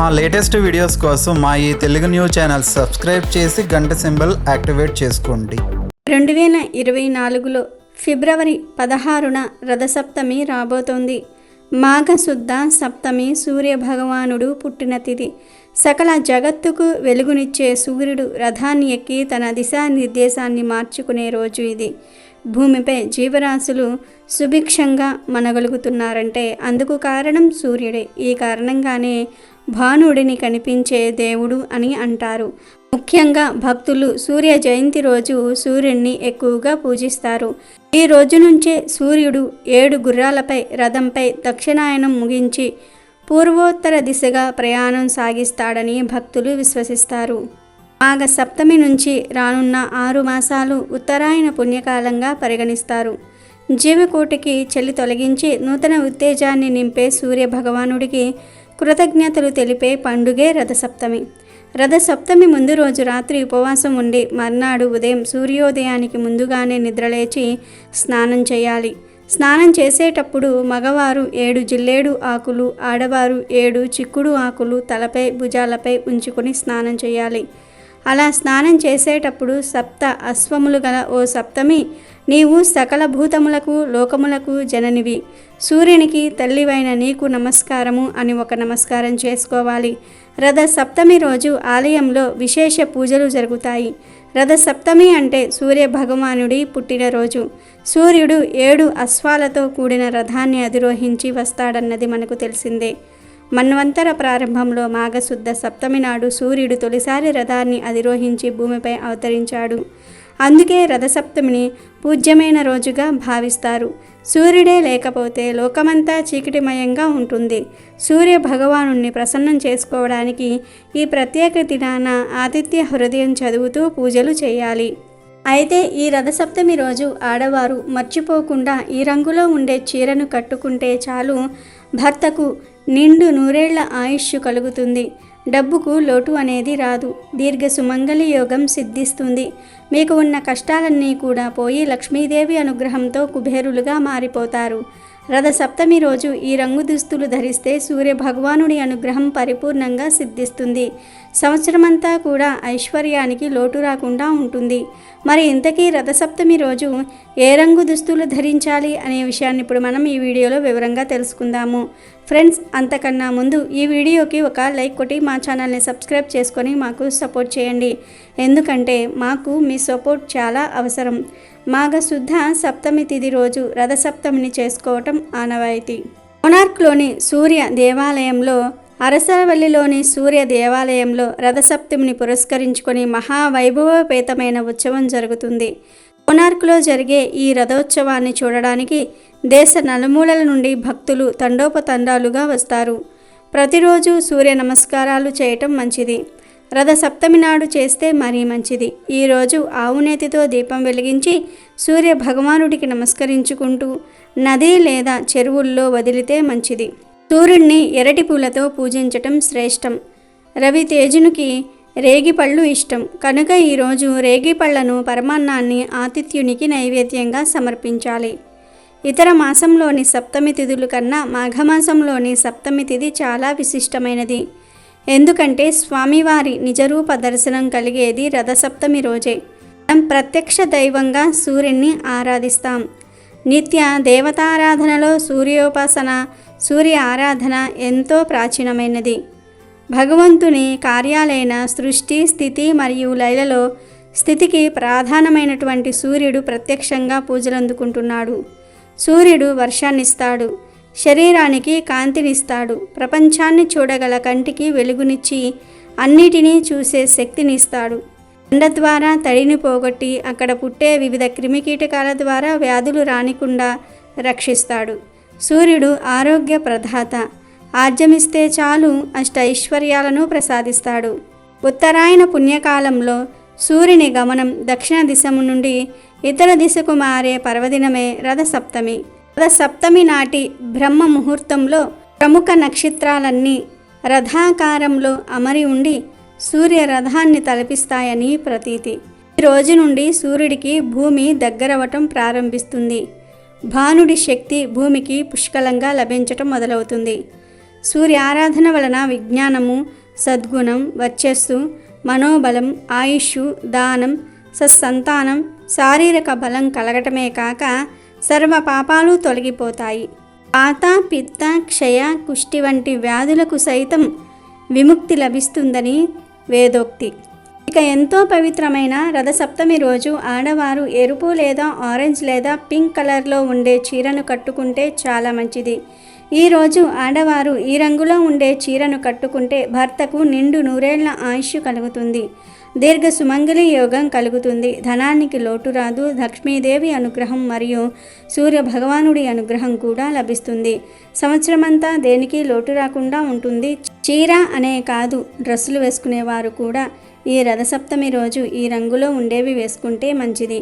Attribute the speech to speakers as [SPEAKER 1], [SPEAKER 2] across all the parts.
[SPEAKER 1] మా latest videos కోసం మా ఈ తెలుగు న్యూస్ ఛానల్ సబ్స్క్రైబ్ చేసి గంట సింబల్ యాక్టివేట్ చేసుకోండి.
[SPEAKER 2] రెండు వేల ఇరవై నాలుగులో ఫిబ్రవరి పదహారున రథసప్తమి రాబోతోంది. మాఘశుద్ధ సప్తమి సూర్య భగవానుడు పుట్టిన తిథి. సకల జగత్తుకు వెలుగునిచ్చే సూర్యుడు రథాన్ని ఎక్కి తన దిశానిర్దేశాన్ని మార్చుకునే రోజు ఇది. భూమిపై జీవరాశులు సుభిక్షంగా మనగలుగుతున్నారంటే అందుకు కారణం సూర్యుడే. ఈ కారణంగానే భానుడిని కనిపించే దేవుడు అని అంటారు. ముఖ్యంగా భక్తులు సూర్య జయంతి రోజు సూర్యుడిని ఎక్కువగా పూజిస్తారు. ఈ రోజు నుంచే సూర్యుడు ఏడు గుర్రాలపై రథంపై దక్షిణాయనం ముగించి పూర్వోత్తర దిశగా ప్రయాణం సాగిస్తాడని భక్తులు విశ్వసిస్తారు. మాఘ సప్తమి నుంచి రానున్న ఆరు మాసాలు ఉత్తరాయణ పుణ్యకాలంగా పరిగణిస్తారు. జీవకోటికి చలి తొలగించి నూతన ఉత్తేజాన్ని నింపే సూర్య భగవానుడికి కృతజ్ఞతలు తెలిపే పండుగే రథసప్తమి. రథసప్తమి ముందు రోజు రాత్రి ఉపవాసం ఉండి మర్నాడు ఉదయం సూర్యోదయానికి ముందుగానే నిద్రలేచి స్నానం చేయాలి. స్నానం చేసేటప్పుడు మగవారు ఏడు జిల్లేడు ఆకులు ఆడవారు ఏడు చిక్కుడు ఆకులు తలపై భుజాలపై ఉంచుకొని స్నానం చేయాలి. అలా స్నానం చేసేటప్పుడు సప్త అశ్వములు గల ఓ సప్తమి నీవు సకల భూతములకు లోకములకు జననివి. సూర్యునికి తల్లివైన నీకు నమస్కారము అని ఒక నమస్కారం చేసుకోవాలి. రథ సప్తమి రోజు ఆలయంలో విశేష పూజలు జరుగుతాయి. రథ సప్తమి అంటే సూర్య భగవానుడి పుట్టినరోజు సూర్యుడు ఏడు అశ్వాలతో కూడిన రథాన్ని అధిరోహించి వస్తాడన్నది మనకు తెలిసిందే. మన్వంతర ప్రారంభంలో మాఘశుద్ధ సప్తమి నాడు సూర్యుడు తొలిసారి రథాన్ని అధిరోహించి భూమిపై అవతరించాడు. అందుకే రథసప్తమిని పూజ్యమైన రోజుగా భావిస్తారు. సూర్యుడే లేకపోతే లోకమంతా చీకటిమయంగా ఉంటుంది. సూర్య భగవాను ప్రసన్నం చేసుకోవడానికి ఈ ప్రత్యేక దినాన ఆదిత్య హృదయం చదువుతూ పూజలు చేయాలి. అయితే ఈ రథసప్తమి రోజు ఆడవారు మర్చిపోకుండా ఈ రంగులో ఉండే చీరను కట్టుకుంటే చాలు భర్తకు నిండు నూరేళ్ళ ఆయుష్ కలుగుతుంది. డబ్బుకు లోటు అనేది రాదు. దీర్ఘ సుమంగళి యోగం సిద్ధిస్తుంది. మీకు ఉన్న కష్టాలన్నీ కూడా పోయి లక్ష్మీదేవి అనుగ్రహంతో కుబేరులుగా మారిపోతారు. రథ సప్తమి రోజు ఈ రంగు దుస్తులు ధరిస్తే సూర్య భగవానుడి అనుగ్రహం పరిపూర్ణంగా సిద్ధిస్తుంది. సంవత్సరమంతా కూడా ఐశ్వర్యానికి లోటు రాకుండా ఉంటుంది. మరి ఇంతకీ రథసప్తమి రోజు ఏ రంగు దుస్తులు ధరించాలి అనే విషయాన్ని ఇప్పుడు మనం ఈ వీడియోలో వివరంగా తెలుసుకుందాము. ఫ్రెండ్స్ అంతకన్నా ముందు ఈ వీడియోకి ఒక లైక్ కొట్టి మా ఛానల్ని సబ్స్క్రైబ్ చేసుకొని మాకు సపోర్ట్ చేయండి. ఎందుకంటే మాకు మీ సపోర్ట్ చాలా అవసరం. మాఘశుద్ధ సప్తమి తిథి రోజు రథసప్తమిని చేసుకోవటం ఆనవాయితీ. కొనార్క్లోని సూర్య దేవాలయంలో అరసవల్లిలోని సూర్య దేవాలయంలో రథసప్తమిని పురస్కరించుకొని మహావైభవపేతమైన ఉత్సవం జరుగుతుంది. కోనార్క్లో జరిగే ఈ రథోత్సవాన్ని చూడడానికి దేశ నలుమూలల నుండి భక్తులు తండోపతండాలుగా వస్తారు. ప్రతిరోజు సూర్య నమస్కారాలు చేయటం మంచిది. రథ సప్తమి నాడు చేస్తే మరీ మంచిది. ఈరోజు ఆవునేతితో దీపం వెలిగించి సూర్య భగవానుడికి నమస్కరించుకుంటూ నది లేదా చెరువుల్లో వదిలితే మంచిది. సూర్యుడిని ఎరటి పూలతో పూజించటం శ్రేష్టం. రవి తేజునికి రేగిపళ్ళు ఇష్టం. కనుక ఈరోజు రేగిపళ్ళను పరమాన్నాన్ని ఆతిథ్యునికి నైవేద్యంగా సమర్పించాలి. ఇతర మాసంలోని సప్తమి తిథుల కన్నా మాఘమాసంలోని సప్తమి తిథి చాలా విశిష్టమైనది. ఎందుకంటే స్వామివారి నిజరూప దర్శనం కలిగేది రథసప్తమి రోజే. మనం ప్రత్యక్ష దైవంగా సూర్యుని ఆరాధిస్తాం. నిత్య దేవతారాధనలో సూర్యోపాసన సూర్య ఆరాధన ఎంతో ప్రాచీనమైనది. భగవంతుని కార్యాలైన సృష్టి స్థితి మరియు లయలలో స్థితికి ప్రధానమైనటువంటి సూర్యుడు ప్రత్యక్షంగా పూజలందుకుంటున్నాడు. సూర్యుడు వర్షాన్నిస్తాడు. శరీరానికి కాంతినిస్తాడు. ప్రపంచాన్ని చూడగల కంటికి వెలుగునిచ్చి అన్నిటినీ చూసే శక్తినిస్తాడు. ఎండ ద్వారా తడిని పోగొట్టి అక్కడ పుట్టే వివిధ క్రిమికీటకాల ద్వారా వ్యాధులు రానికుండా రక్షిస్తాడు. సూర్యుడు ఆరోగ్య ప్రధాత. ఆర్జమిస్తే చాలు అష్ట ఐశ్వర్యాలను ప్రసాదిస్తాడు. ఉత్తరాయణ పుణ్యకాలంలో సూర్యుని గమనం దక్షిణ దిశము నుండి ఇతర దిశకు మారే పర్వదినమే రథసప్తమి. సప్తమి నాటి బ్రహ్మ ముహూర్తంలో ప్రముఖ నక్షత్రాలన్నీ రథాకారంలో అమరి ఉండి సూర్య రథాన్ని తలపిస్తాయని ప్రతీతి. ఈ రోజు నుండి సూర్యుడికి భూమి దగ్గరవటం ప్రారంభిస్తుంది. భానుడి శక్తి భూమికి పుష్కలంగా లభించటం మొదలవుతుంది. సూర్య ఆరాధన వలన విజ్ఞానము సద్గుణం వర్చస్సు మనోబలం ఆయుష్ దానం సత్సంతానం శారీరక బలం కలగటమే కాక సర్వ పాపాలు తొలగిపోతాయి. ఆత పిత్త క్షయ కుష్టి వంటి వ్యాధులకు సైతం విముక్తి లభిస్తుందని వేదోక్తి. ఇక ఎంతో పవిత్రమైన రథసప్తమి రోజు ఆడవారు ఎరుపు లేదా ఆరెంజ్ లేదా పింక్ కలర్లో ఉండే చీరను కట్టుకుంటే చాలా మంచిది. ఈరోజు ఆడవారు ఈ రంగులో ఉండే చీరను కట్టుకుంటే భర్తకు నిండు నూరేళ్ళ ఆయుష్ కలుగుతుంది. దీర్ఘ సుమంగళి యోగం కలుగుతుంది. ధనానికి లోటు రాదు. లక్ష్మీదేవి అనుగ్రహం మరియు సూర్య భగవానుడి అనుగ్రహం కూడా లభిస్తుంది. సంవత్సరమంతా దేనికి లోటు రాకుండా ఉంటుంది. చీర అనే కాదు డ్రెస్సులు వేసుకునేవారు కూడా. ఈ రథసప్తమి రోజు ఈ రంగులో ఉండేవి వేసుకుంటే మంచిది.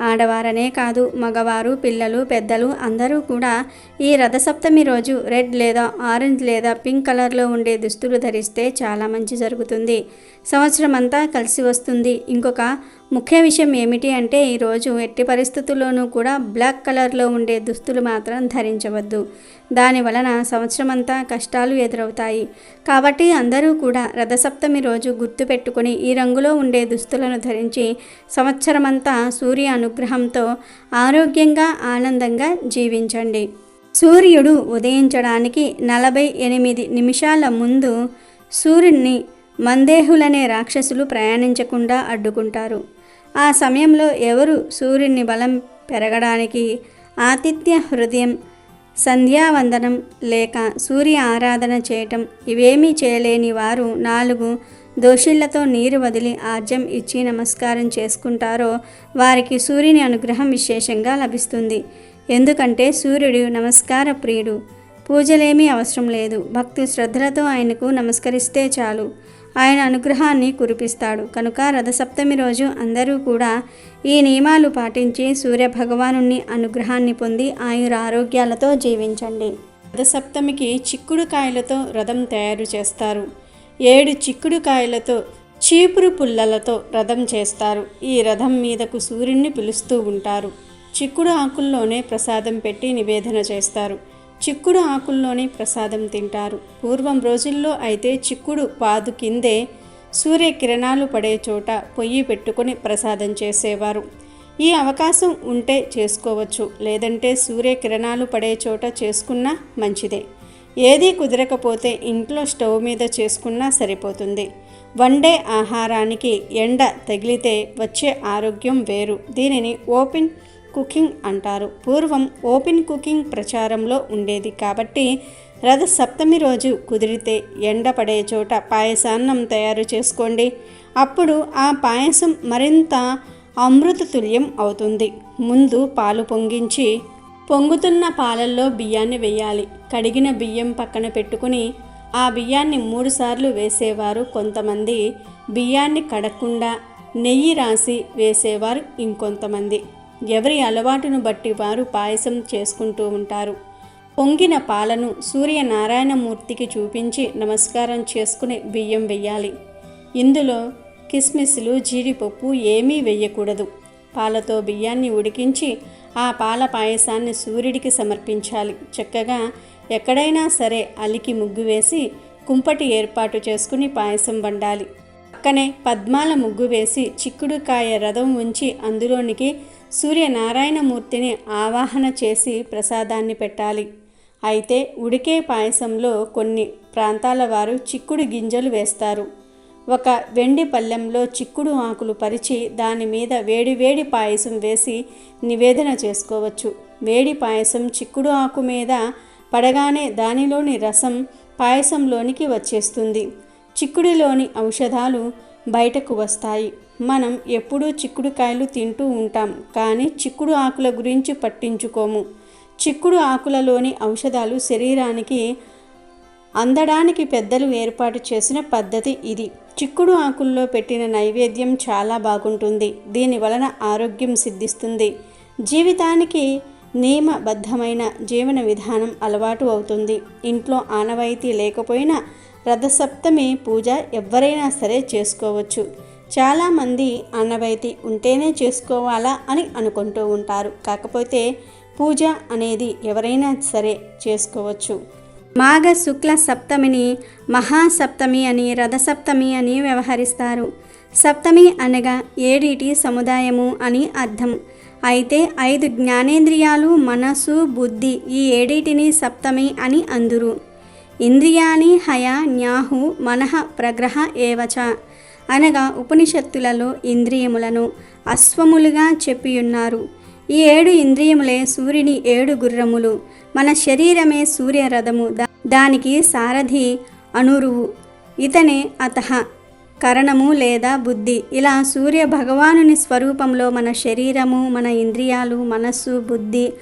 [SPEAKER 2] ఆడవారనే కాదు మగవారు పిల్లలు పెద్దలు అందరూ కూడా ఈ రథసప్తమి రోజు రెడ్ లేదా ఆరెంజ్ లేదా పింక్ కలర్లో ఉండే దుస్తులు ధరిస్తే చాలా మంచి జరుగుతుంది. సంవత్సరం అంతా కలిసి వస్తుంది. ఇంకొక ముఖ్య విషయం ఏమిటి అంటే ఈరోజు ఎట్టి పరిస్థితుల్లోనూ కూడా బ్లాక్ కలర్లో ఉండే దుస్తులు మాత్రం ధరించవద్దు. దాని వలన సంవత్సరం అంతా కష్టాలు ఎదురవుతాయి. కాబట్టి అందరూ కూడా రథసప్తమి రోజు గుర్తుపెట్టుకొని ఈ రంగులో ఉండే దుస్తులను ధరించి సంవత్సరమంతా సూర్య అనుగ్రహంతో ఆరోగ్యంగా ఆనందంగా జీవించండి. సూర్యుడు ఉదయించడానికి నలభై ఎనిమిది నిమిషాల ముందు సూర్యుడిని మందేహులనే రాక్షసులు ప్రయాణించకుండా అడ్డుకుంటారు. ఆ సమయంలో ఎవరు సూర్యుని బలం పెరగడానికి ఆతిథ్య హృదయం సంధ్యావందనం లేక సూర్య ఆరాధన చేయటం ఇవేమీ చేయలేని వారు నాలుగు దోషిళ్ళతో నీరు వదిలి ఆర్జం ఇచ్చి నమస్కారం చేసుకుంటారో వారికి సూర్యుని అనుగ్రహం విశేషంగా లభిస్తుంది. ఎందుకంటే సూర్యుడు నమస్కార ప్రియుడు. పూజలేమీ అవసరం లేదు. భక్తి శ్రద్ధలతో ఆయనకు నమస్కరిస్తే చాలు. ఆయన అనుగ్రహాన్ని కురిపిస్తాడు. కనుక రథసప్తమి రోజు అందరూ కూడా ఈ నియమాలు పాటించి సూర్య భగవాను అనుగ్రహాన్ని పొంది ఆయుర ఆరోగ్యాలతో జీవించండి. రథసప్తమికి చిక్కుడు కాయలతో రథం తయారు చేస్తారు. ఏడు చిక్కుడు కాయలతో చీపురు పుల్లలతో రథం చేస్తారు. ఈ రథం మీదకు సూర్యుడిని పిలుస్తూ ఉంటారు. చిక్కుడు ఆకుల్లోనే ప్రసాదం పెట్టి నివేదన చేస్తారు. చిక్కుడు ఆకుల్లోనే ప్రసాదం తింటారు. పూర్వం రోజుల్లో అయితే చిక్కుడు పాదు కిందే సూర్యకిరణాలు పడే చోట పొయ్యి పెట్టుకొని ప్రసాదం చేసేవారు. ఈ అవకాశం ఉంటే చేసుకోవచ్చు లేదంటే సూర్యకిరణాలు పడే చోట చేసుకున్నా మంచిదే. ఏదీ కుదరకపోతే ఇంట్లో స్టవ్ మీద చేసుకున్నా సరిపోతుంది. వండే ఆహారానికి ఎండ తగిలితే వచ్చే ఆరోగ్యం వేరు. దీనిని ఓపెన్ కుకింగ్ అంటారు. పూర్వం ఓపెన్ కుకింగ్ ప్రచారంలో ఉండేది కాబట్టి రథ సప్తమి రోజు కుదిరితే ఎండపడే చోట పాయసాన్నం తయారు చేసుకోండి. అప్పుడు ఆ పాయసం మరింత అమృతతుల్యం అవుతుంది. ముందు పాలు పొంగించి పొంగుతున్న పాలల్లో బియ్యాన్ని వేయాలి. కడిగిన బియ్యం పక్కన పెట్టుకుని ఆ బియ్యాన్ని మూడుసార్లు వేసేవారు కొంతమంది. బియ్యాన్ని కడకుండా నెయ్యి రాసి వేసేవారు ఇంకొంతమంది. ఎవరి అలవాటును బట్టి వారు పాయసం చేసుకుంటూ ఉంటారు. పొంగిన పాలను సూర్యనారాయణమూర్తికి చూపించి నమస్కారం చేసుకుని బియ్యం వెయ్యాలి. ఇందులో కిస్మిస్లు జీడిపప్పు ఏమీ వెయ్యకూడదు. పాలతో బియ్యాన్ని ఉడికించి ఆ పాల పాయసాన్ని సూర్యుడికి సమర్పించాలి. చక్కగా ఎక్కడైనా సరే అలికి ముగ్గు వేసి కుంపటి ఏర్పాటు చేసుకుని పాయసం వండాలి. పక్కనే పద్మాల ముగ్గు వేసి చిక్కుడుకాయ రథం ఉంచి అందులోనికి సూర్యనారాయణమూర్తిని ఆవాహన చేసి ప్రసాదాన్ని పెట్టాలి. అయితే ఉడికే పాయసంలో కొన్ని ప్రాంతాల వారు చిక్కుడు గింజలు వేస్తారు. ఒక వెండి పళ్ళెంలో చిక్కుడు ఆకులు పరిచి దాని మీద వేడి వేడి పాయసం వేసి నివేదన చేసుకోవచ్చు. వేడి పాయసం చిక్కుడు ఆకు మీద పడగానే దానిలోని రసం పాయసంలోనికి వచ్చేస్తుంది. చిక్కుడులోని ఔషధాలు బయటకు వస్తాయి. మనం ఎప్పుడూ చిక్కుడుకాయలు తింటూ ఉంటాం కానీ చిక్కుడు ఆకుల గురించి పట్టించుకోము. చిక్కుడు ఆకులలోని ఔషధాలు శరీరానికి అందడానికి పెద్దలు ఏర్పాటు చేసిన పద్ధతి ఇది. చిక్కుడు ఆకుల్లో పెట్టిన నైవేద్యం చాలా బాగుంటుంది. దీని వలన ఆరోగ్యం సిద్ధిస్తుంది. జీవితానికి నియమబద్ధమైన జీవన విధానం అలవాటు అవుతుంది. ఇంట్లో ఆనవాయితీ లేకపోయినా రథసప్తమి పూజ ఎవరైనా సరే చేసుకోవచ్చు. చాలామంది ఆనవాయితీ ఉంటేనే చేసుకోవాలా అని అనుకుంటూ ఉంటారు. కాకపోతే పూజ అనేది ఎవరైనా సరే చేసుకోవచ్చు. మాఘ శుక్ల సప్తమిని మహాసప్తమి అని రథసప్తమి అని వ్యవహరిస్తారు. సప్తమి అనగా ఏడిటి సముదాయము అని అర్థం. అయితే ఐదు జ్ఞానేంద్రియాలు మనసు బుద్ధి ఈ ఏడిటిని సప్తమి అని అందురు. ఇంద్రియాని హయ న్యాహు మనః ప్రగ్రహ ఏవచ. అనగా ఉపనిషత్తులలో ఇంద్రియములను అశ్వములుగా చెప్పియున్నారు. ఈ ఏడు ఇంద్రియములే సూర్యుని ఏడు గుర్రములు. మన శరీరమే సూర్యరథము. దా- దానికి సారథి అనురువు. ఇతనే అత కరణము లేదా బుద్ధి. ఇలా సూర్య భగవానుని స్వరూపంలో మన శరీరము మన ఇంద్రియాలు మనస్సు బుద్ధి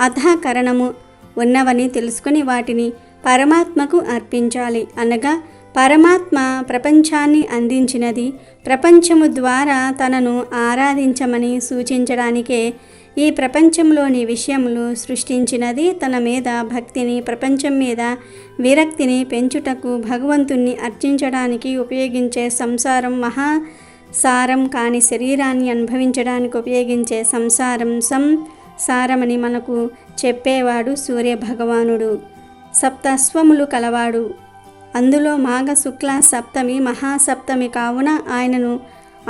[SPEAKER 2] అత కరణము ఉన్నవని తెలుసుకుని వాటిని పరమాత్మకు అర్పించాలి అనగా పరమాత్మ ప్రపంచాన్ని అందించినది. ప్రపంచము ద్వారా తనను ఆరాధించమని సూచించడానికే ఈ ప్రపంచంలోని విషయములు సృష్టించినది. తన మీద భక్తిని ప్రపంచం మీద విరక్తిని పెంచుటకు భగవంతుణ్ణి అర్చించడానికి ఉపయోగించే సంసారం మహా సారం. కాని శరీరాన్ని అనుభవించడానికి ఉపయోగించే సంసారం సంసారమని మనకు చెప్పేవాడు సూర్య భగవానుడు సప్తస్వములు కలవాడు. అందులో మాఘ శుక్ల సప్తమి మహాసప్తమి కావున ఆయనను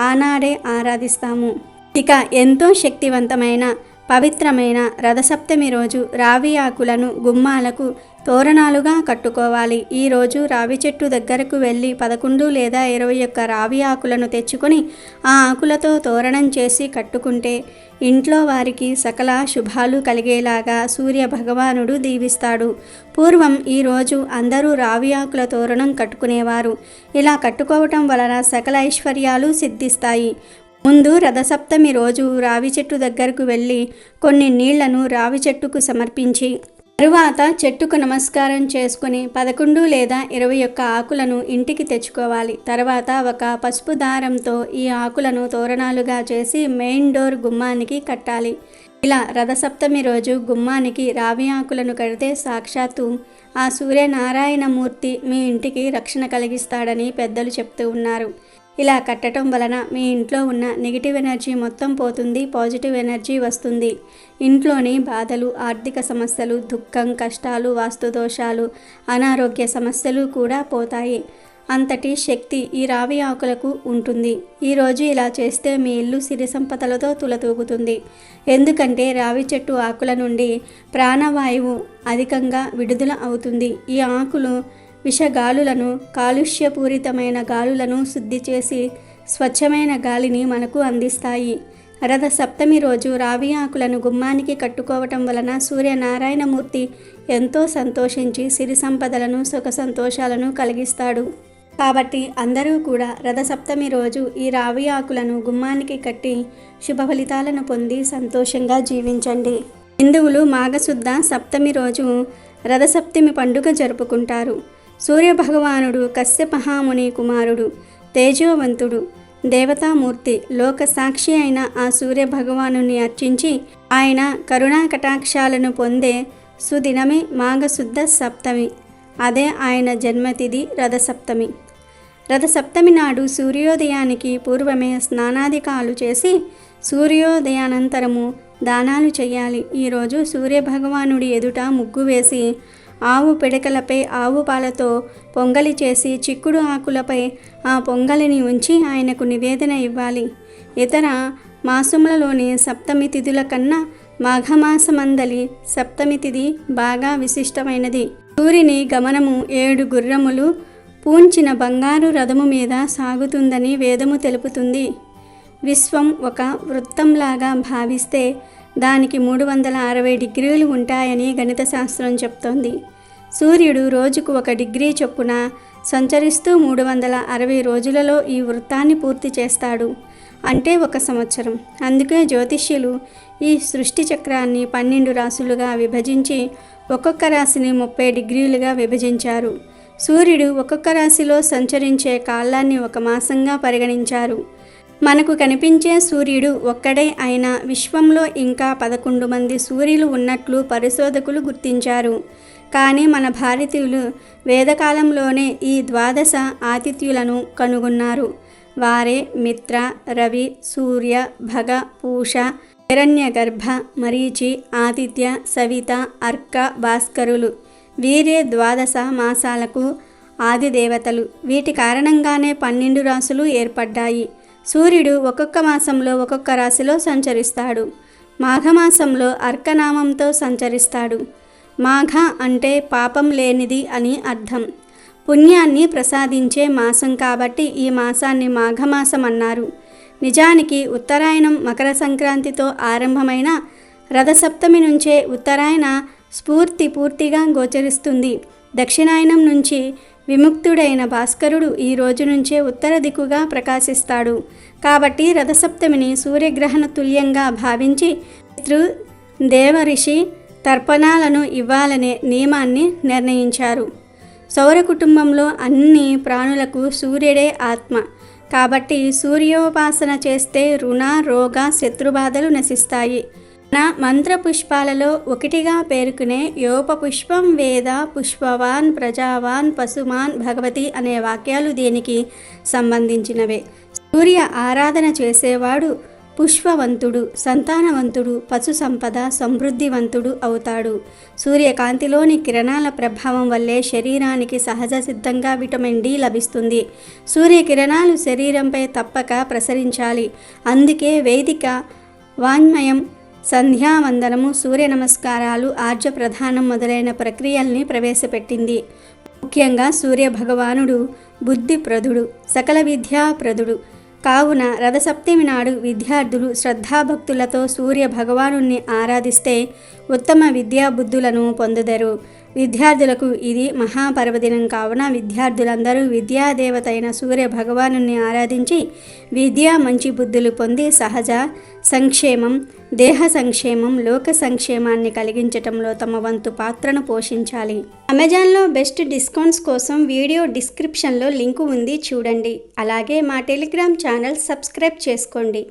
[SPEAKER 2] ఆనాడే ఆరాధిస్తాము. ఇక ఎంతో శక్తివంతమైన పవిత్రమైన రథసప్తమి రోజు రావి ఆకులను గుమ్మాలకు తోరణాలుగా కట్టుకోవాలి. ఈరోజు రావి చెట్టు దగ్గరకు వెళ్ళి పదకొండు లేదా ఇరవై ఒక్క రావి ఆకులను తెచ్చుకొని ఆ ఆకులతో తోరణం చేసి కట్టుకుంటే ఇంట్లో వారికి సకల శుభాలు కలిగేలాగా సూర్య భగవానుడు దీవిస్తాడు. పూర్వం ఈరోజు అందరూ రావి ఆకుల తోరణం కట్టుకునేవారు. ఇలా కట్టుకోవటం వలన సకల ఐశ్వర్యాలు సిద్ధిస్తాయి. ముందు రథసప్తమి రోజు రావి చెట్టు దగ్గరకు వెళ్ళి కొన్ని నీళ్ళను రావి చెట్టుకు సమర్పించి తరువాత చెట్టుకు నమస్కారం చేసుకుని పదకొండు లేదా ఇరవై ఒక్క ఆకులను ఇంటికి తెచ్చుకోవాలి. తర్వాత ఒక పసుపు దారంతో ఈ ఆకులను తోరణాలుగా చేసి మెయిన్ డోర్ గుమ్మానికి కట్టాలి. ఇలా రథసప్తమి రోజు గుమ్మానికి రావి ఆకులను కడితే సాక్షాత్తు ఆ సూర్యనారాయణ మూర్తి మీ ఇంటికి రక్షణ కలిగిస్తాడని పెద్దలు చెప్తూ ఉన్నారు. ఇలా కట్టడం వలన మీ ఇంట్లో ఉన్న నెగిటివ్ ఎనర్జీ మొత్తం పోతుంది పాజిటివ్ ఎనర్జీ వస్తుంది. ఇంట్లోని బాధలు ఆర్థిక సమస్యలు దుఃఖం కష్టాలు వాస్తు దోషాలు అనారోగ్య సమస్యలు కూడా పోతాయి. అంతటి శక్తి ఈ రావి ఆకులకు ఉంటుంది. ఈరోజు ఇలా చేస్తే మీ ఇల్లు సిరి సంపదలతో తులతూగుతుంది. ఎందుకంటే రావి చెట్టు ఆకుల నుండి ప్రాణవాయువు అధికంగా విడుదల అవుతుంది. ఈ ఆకులు విషగాలులను కాలుష్యపూరితమైన గాలులను శుద్ధి చేసి స్వచ్ఛమైన గాలిని మనకు అందిస్తాయి. రథ సప్తమి రోజు రావి ఆకులను గుమ్మానికి కట్టుకోవటం వలన సూర్యనారాయణమూర్తి ఎంతో సంతోషించి సిరి సంపదలను సుఖ సంతోషాలను కలిగిస్తాడు. కాబట్టి అందరూ కూడా రథ సప్తమి రోజు ఈ రావి ఆకులను గుమ్మానికి కట్టి శుభ ఫలితాలను పొంది సంతోషంగా జీవించండి. హిందువులు మాఘశుద్ధ సప్తమి రోజు రథసప్తమి పండుగ జరుపుకుంటారు. సూర్యభగవానుడు కశ్యపహాముని కుమారుడు తేజోవంతుడు దేవతామూర్తి లోక సాక్షి అయిన ఆ సూర్య భగవానుని అర్చించి ఆయన కరుణా కటాక్షాలను పొందే సుదినమే మాఘశుద్ధ సప్తమి. అదే ఆయన జన్మతిథి రథసప్తమి. రథసప్తమి నాడు సూర్యోదయానికి పూర్వమే స్నానాధికాలు చేసి సూర్యోదయానంతరము దానాలు చేయాలి. ఈరోజు సూర్యభగవానుడి ఎదుట ముగ్గు వేసి ఆవు పిడకలపై ఆవు పాలతో పొంగలి చేసి చిక్కుడు ఆకులపై ఆ పొంగలిని ఉంచి ఆయనకు నివేదన ఇవ్వాలి. ఇతర మాసములలోని సప్తమి తిథుల కన్నా మాఘమాసమందలి సప్తమి తిథి బాగా విశిష్టమైనది. సూర్యుని గమనము ఏడు గుర్రములు పూంచిన బంగారు రథము మీద సాగుతుందని వేదము తెలుపుతుంది. విశ్వం ఒక వృత్తంలాగా భావిస్తే దానికి మూడు వందల అరవై డిగ్రీలు ఉంటాయని గణిత శాస్త్రం చెప్తోంది. సూర్యుడు రోజుకు ఒక డిగ్రీ చొప్పున సంచరిస్తూ మూడు వందల అరవై రోజులలో ఈ వృత్తాన్ని పూర్తి చేస్తాడు. అంటే ఒక సంవత్సరం. అందుకే జ్యోతిష్యులు ఈ సృష్టి చక్రాన్ని పన్నెండు రాసులుగా విభజించి ఒక్కొక్క రాశిని ముప్పై డిగ్రీలుగా విభజించారు. సూర్యుడు ఒక్కొక్క రాశిలో సంచరించే కాలాన్ని ఒక మాసంగా పరిగణించారు. మనకు కనిపించే సూర్యుడు ఒక్కడే అయినా విశ్వంలో ఇంకా పదకొండు మంది సూర్యులు ఉన్నట్లు పరిశోధకులు గుర్తించారు. కానీ మన భారతీయులు వేదకాలంలోనే ఈ ద్వాదశ ఆతిథ్యులను కనుగొన్నారు. వారే మిత్ర రవి సూర్య భగ పూష హిరణ్యగర్భ మరీచి ఆతిథ్య సవిత అర్క భాస్కరులు. వీరే ద్వాదశ మాసాలకు ఆదిదేవతలు. వీటి కారణంగానే పన్నెండు రాసులు ఏర్పడ్డాయి. సూర్యుడు ఒక్కొక్క మాసంలో ఒక్కొక్క రాశిలో సంచరిస్తాడు. మాఘమాసంలో అర్కనామంతో సంచరిస్తాడు. మాఘ అంటే పాపం లేనిది అని అర్థం. పుణ్యాన్ని ప్రసాదించే మాసం కాబట్టి ఈ మాసాన్ని మాఘమాసం అన్నారు. నిజానికి ఉత్తరాయణం మకర సంక్రాంతితో ఆరంభమైన రథసప్తమి నుంచే ఉత్తరాయణ స్ఫూర్తి పూర్తిగా గోచరిస్తుంది. దక్షిణాయనం నుంచి విముక్తుడైన భాస్కరుడు ఈ రోజు నుంచే ఉత్తర దిక్కుగా ప్రకాశిస్తాడు. కాబట్టి రథసప్తమిని సూర్యగ్రహణ తుల్యంగా భావించి పితృ దేవరిషి తర్పణాలను ఇవ్వాలనే నియమాన్ని నిర్ణయించారు. సౌర కుటుంబంలో అన్ని ప్రాణులకు సూర్యుడే ఆత్మ. కాబట్టి సూర్యోపాసన చేస్తే రుణ రోగ శత్రుబాధలు నశిస్తాయి. నా మంత్ర పుష్పాలలో ఒకటిగా పేర్కొనే యోప పుష్పం వేద పుష్పవాన్ ప్రజావాన్ పశుమాన్ భగవతి అనే వాక్యాలు దీనికి సంబంధించినవే. సూర్య ఆరాధన చేసేవాడు పుష్పవంతుడు సంతానవంతుడు పశు సంపద సమృద్ధివంతుడు అవుతాడు. సూర్యకాంతిలోని కిరణాల ప్రభావం వల్లే శరీరానికి సహజ సిద్ధంగా విటమిన్ డి లభిస్తుంది. సూర్యకిరణాలు శరీరంపై తప్పక ప్రసరించాలి. అందుకే వేదిక వాన్మయం సంధ్యావందనము సూర్య నమస్కారాలు ఆర్జ ప్రధానం మొదలైన ప్రక్రియల్ని ప్రవేశపెట్టింది. ముఖ్యంగా సూర్య భగవానుడు బుద్ధిప్రదుడు సకల విద్యాప్రదుడు. కావున రథసప్తమి నాడు విద్యార్థులు శ్రద్ధాభక్తులతో సూర్య భగవాను ఆరాధిస్తే ఉత్తమ విద్యాబుద్ధులను పొందుదరు. విద్యార్థులకు ఇది మహాపర్వదినం కావున విద్యార్థులందరూ విద్యాదేవత అయిన సూర్య భగవాను ఆరాధించి విద్యా మంచి బుద్ధులు పొంది సహజ సంక్షేమం దేహ సంక్షేమం లోక సంక్షేమాన్ని కలిగించటంలో తమ వంతు పాత్రను పోషించాలి. అమెజాన్లో బెస్ట్ డిస్కౌంట్స్ కోసం వీడియో డిస్క్రిప్షన్లో లింకు ఉంది చూడండి. అలాగే మా టెలిగ్రామ్ ఛానల్ సబ్స్క్రైబ్ చేసుకోండి.